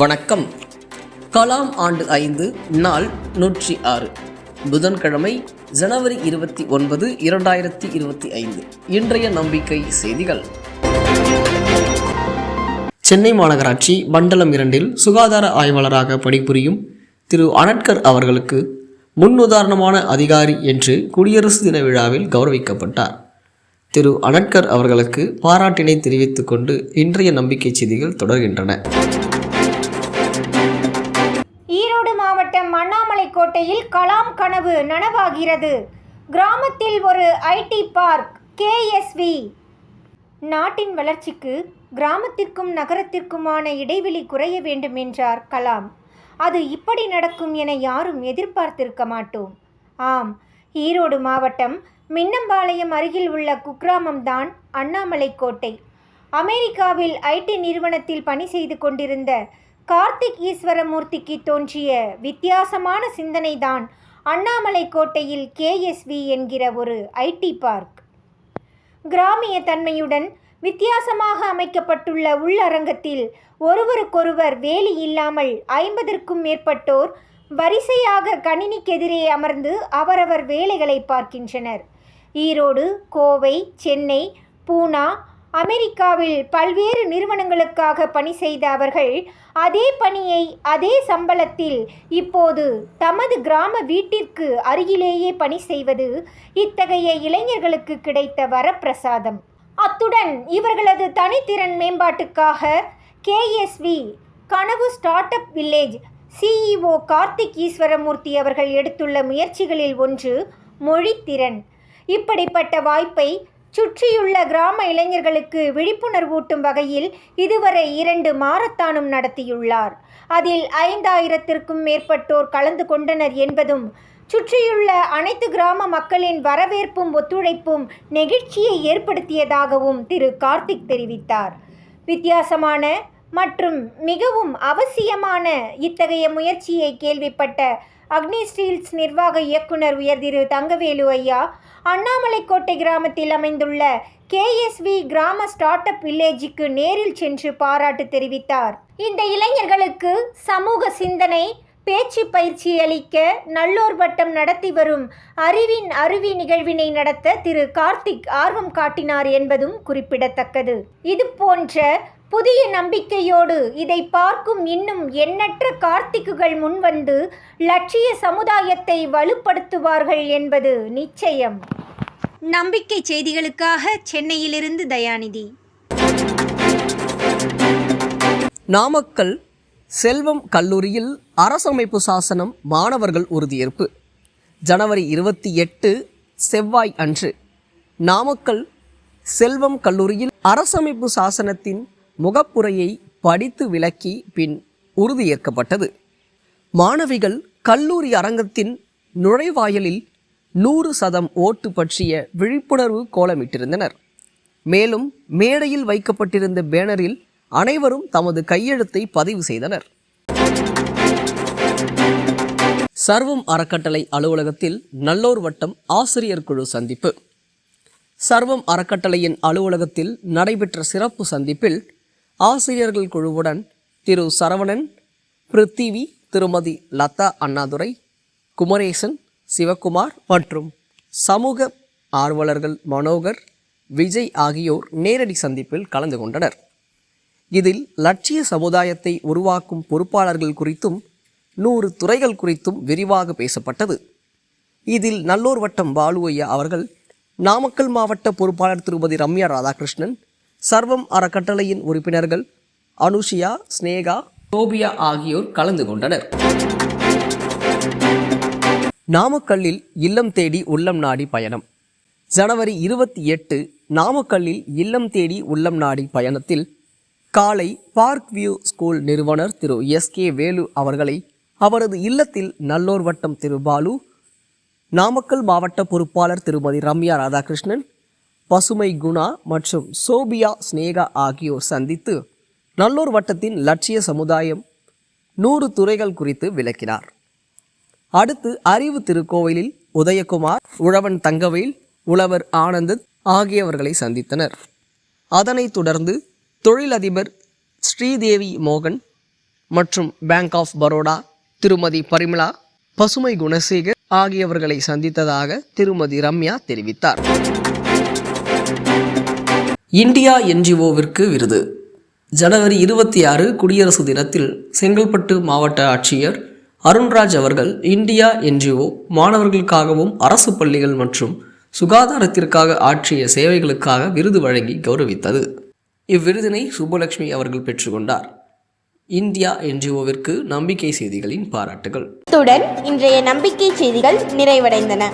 வணக்கம். கலாம் ஆண்டு ஐந்து நாள் நூற்றி ஆறு புதன்கிழமை ஜனவரி இருபத்தி ஒன்பது இரண்டாயிரத்தி இருபத்தி ஐந்து. இன்றைய நம்பிக்கை செய்திகள். சென்னை மாநகராட்சி மண்டலம் இரண்டில் சுகாதார ஆய்வாளராக பணிபுரியும் திரு அனட்கர் அவர்களுக்கு முன்னுதாரணமான அதிகாரி என்று குடியரசு தின விழாவில் கௌரவிக்கப்பட்டார். திரு அனட்கர் அவர்களுக்கு பாராட்டினை தெரிவித்துக் கொண்டு இன்றைய நம்பிக்கை செய்திகள் தொடர்கின்றன. மாவட்டம் அண்ணாமலை கோட்டையில் கலாம் கனவு நனவாகிறது. கிராமத்தில் ஒரு ஐடி பார்க் கேஎஸ்வி நாட்டின் வளர்ச்சிக்கு கிராமத்திற்கும் நகரத்திற்குமான இடைவெளி குறைய வேண்டும் என்றார் கலாம். அது இப்படி நடக்கும் என யாரும் எதிர்பார்த்திருக்க மாட்டோம். ஆம் ஈரோடு மாவட்டம் மின்னம்பாளையம் அருகில் உள்ள குக்கிராமம்தான் அண்ணாமலை கோட்டை. அமெரிக்காவில் ஐடி நிறுவனத்தில் பணி செய்து கொண்டிருந்த கார்த்திக் ஈஸ்வரமூர்த்திக்கு தோன்றிய வித்தியாசமான சிந்தனைதான் அண்ணாமலை கோட்டையில் கேஎஸ்வி என்கிற ஒரு ஐடி பார்க். கிராமிய தன்மையுடன் வித்தியாசமாக அமைக்கப்பட்டுள்ள உள்ளரங்கத்தில் ஒருவருக்கொருவர் வேலி இல்லாமல் ஐம்பதற்கும் மேற்பட்டோர் வரிசையாக கணினிக்கெதிரே அமர்ந்து அவரவர் வேலைகளை பார்க்கின்றனர். ஈரோடு கோவை சென்னை பூனா அமெரிக்காவில் பல்வேறு நிறுவனங்களுக்காக பணி செய்த அவர்கள் அதே பணியை அதே சம்பளத்தில் இப்போது தமது கிராம வீட்டிற்கு அருகிலேயே பணி செய்வது இத்தகைய இளைஞர்களுக்கு கிடைத்த வரப்பிரசாதம். அத்துடன் இவர்களது தனித்திறன் மேம்பாட்டுக்காக KSV Kanavu startup village CEO Karthik Easwaramoorthy அவர்கள் எடுத்துள்ள முயற்சிகளில் ஒன்று மொழித்திறன். இப்படிப்பட்ட வாய்ப்பை சுற்றியுள்ள கிராம இளைஞர்களுக்கு விழிப்புணர்வூட்டும் வகையில் இதுவரை இரண்டு மாரத்தானும் நடத்தியுள்ளார். அதில் ஐந்தாயிரத்திற்கும் மேற்பட்டோர் கலந்து கொண்டனர் என்பதும் சுற்றியுள்ள அனைத்து கிராம மக்களின் வரவேற்பும் ஒத்துழைப்பும் நெகிழ்ச்சியை ஏற்படுத்தியதாகவும் திரு கார்த்திக் தெரிவித்தார். வித்தியாசமான மற்றும் மிகவும் அவசியமான இத்தகைய முயற்சியை கேள்விப்பட்ட அக்னி ஸ்டீல்ஸ் நிர்வாக இயக்குனர் உயர் திரு தங்கவேலு ஐயா அண்ணாமலைக்கோட்டை கிராமத்தில் அமைந்துள்ள கேஎஸ்வி கிராம ஸ்டார்ட் அப் வில்லேஜுக்கு நேரில் சென்று பாராட்டு தெரிவித்தார். இந்த இளைஞர்களுக்கு சமூக சிந்தனை பேச்சு பயிற்சி அளிக்க நல்லோர் வட்டம் நடத்தி வரும் அறிவின் அருவி நிகழ்வினை நடத்த திரு கார்த்திக் ஆர்வம் காட்டினார் என்பதும் குறிப்பிடத்தக்கது. இது போன்ற புதிய நம்பிக்கையோடு இதை பார்க்கும் இன்னும் எண்ணற்ற கார்த்திக்குகள் முன்வந்து லட்சிய சமுதாயத்தை வலுப்படுத்துவார்கள் என்பது நிச்சயம். நம்பிக்கை செய்திகளுக்காக சென்னையிலிருந்து தயாநிதி. நாமக்கல் செல்வம் கல்லூரியில் அரசமைப்பு சாசனம் மாணவர்கள் உறுதியேற்பு. ஜனவரி இருபத்தி எட்டு செவ்வாய் அன்று. நாமக்கல் செல்வம் கல்லூரியில் அரசமைப்பு சாசனத்தின் முகப்புரையை படித்து விளக்கி பின் உறுதியேற்கப்பட்டது மாணவிகள் கல்லூரி அரங்கத்தின் நுழைவாயிலில் நூறு சதம் ஓட்டு பற்றிய விழிப்புணர்வு கோலமிட்டிருந்தனர். மேலும் மேடையில் வைக்கப்பட்டிருந்த பேனரில் அனைவரும் தமது கையெழுத்தை பதிவு செய்தனர். சர்வம் அறக்கட்டளை அலுவலகத்தில் நல்லோர் வட்டம் ஆசிரியர் குழு சந்திப்பு. சர்வம் அறக்கட்டளையின் அலுவலகத்தில் நடைபெற்ற சிறப்பு சந்திப்பில் ஆசிரியர்கள் குழுவுடன் திரு சரவணன் பிருத்திவி திருமதி லதா அண்ணாதுரை குமரேசன் சிவகுமார் மற்றும் சமூக ஆர்வலர்கள் மனோகர் விஜய் ஆகியோர் நேரடி சந்திப்பில் கலந்து கொண்டனர். இதில் லட்சிய சமுதாயத்தை உருவாக்கும் பொறுப்பாளர்கள் குறித்தும் நூறு துறைகள் குறித்தும் விரிவாக பேசப்பட்டது. இதில் நல்லூர் வட்டம் பாலுவையா அவர்கள் நாமக்கல் மாவட்ட பொறுப்பாளர் திருமதி ரம்யா ராதாகிருஷ்ணன் சர்வம் அறக்கட்டளையின் உறுப்பினர்கள் அனுஷியா ஸ்னேகா சோபியா ஆகியோர் கலந்து கொண்டனர். நாமக்கல்லில் இல்லம் தேடி உள்ளம் நாடி பயணம். ஜனவரி இருபத்தி எட்டு நாமக்கல்லில் இல்லம் தேடி உள்ளம் நாடி பயணத்தில் காலை பார்க் வியூ ஸ்கூல் நிறுவனர் திரு எஸ் கே வேலு அவர்களை அவரது இல்லத்தில் நல்லோர் வட்டம் திரு பாலு நாமக்கல் மாவட்ட பொறுப்பாளர் திருமதி ரம்யா ராதாகிருஷ்ணன் பசுமை குணா மற்றும் சோபியா ஸ்னேகா ஆகியோர் சந்தித்து நல்லூர் வட்டத்தின் லட்சிய சமுதாயம் நூறு துறைகள் குறித்து விளக்கினார். அடுத்து அறிவு திருக்கோவிலில் உதயகுமார் உழவன் தங்கவேல் உழவர் ஆனந்தத் ஆகியவர்களை சந்தித்தனர். அதனைத் தொடர்ந்து தொழிலதிபர் ஸ்ரீதேவி மோகன் மற்றும் பேங்க் ஆஃப் பரோடா திருமதி பரிமளா பசுமை குணசேகர் ஆகியவர்களை சந்தித்ததாக திருமதி ரம்யா தெரிவித்தார். இந்தியா என்ஜிஓவிற்கு விருது. ஜனவரி இருபத்தி ஆறு குடியரசு தினத்தில் செங்கல்பட்டு மாவட்ட ஆட்சியர் அருண்ராஜ் அவர்கள் இந்தியா என்ஜிஓ மாணவர்களுக்காகவும் அரசு பள்ளிகள் மற்றும் சுகாதாரத்திற்காக ஆற்றிய சேவைகளுக்காக விருது வழங்கி கௌரவித்தது. இவ்விருதினை சுப்புலட்சுமி அவர்கள் பெற்றுக்கொண்டார். இந்தியா என்ஜிஓவிற்கு நம்பிக்கை செய்திகளின் பாராட்டுகள். இன்றைய நம்பிக்கை செய்திகள் நிறைவடைந்தன.